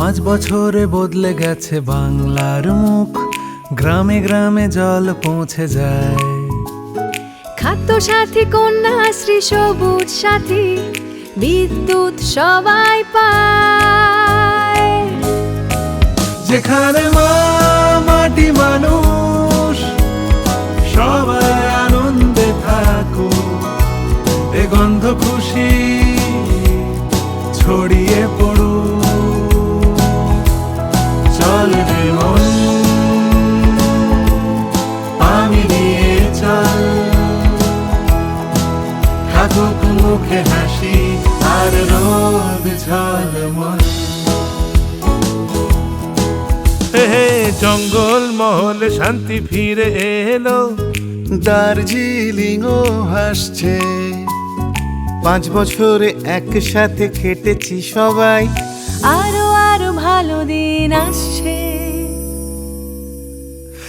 পাঁচ বছরে বদলে গেছে বাংলার মুখ। গ্রামে গ্রামে জল পৌঁছে যায়। খাদ্য সাথী কন্যাশ্রী সবুজ সাথী বিদ্যুৎ সবাই পায়। যেখানে মা মাটি মানুষ সবাই আনন্দে থাকো এ গন্ধ খুশি ছড়িয়ে মন। চল। থাকুক মুখে হাসি আর রোদ ঝলমল। হে হে জঙ্গল মহলে শান্তি ফিরে এলো। দার্জিলিং ও হাসছে। পাঁচ বছরে একসাথে খেটেছি সবাই। আরও আরও ভালো দিন আসছে।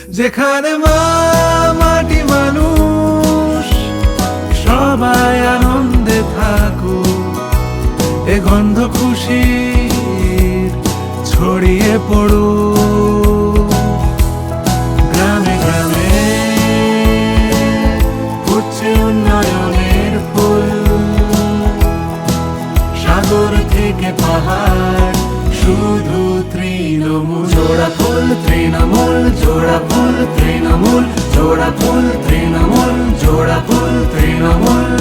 যেখানে মা মাটি মানুষ, সবাই আনন্দে থাকো এ গন্ধ খুশি ছড়িয়ে পড়ো গ্রামে গ্রামে ফুটছে উন্নয়নের ফুল। সাগর থেকে পাহাড়, শুধু তৃণমূল। জোড়া ফুল তৃণমূল জোড়া ফুল তৃণমূল জোড়া ফুল তৃণমূল জোড়া ফুল তৃণমূল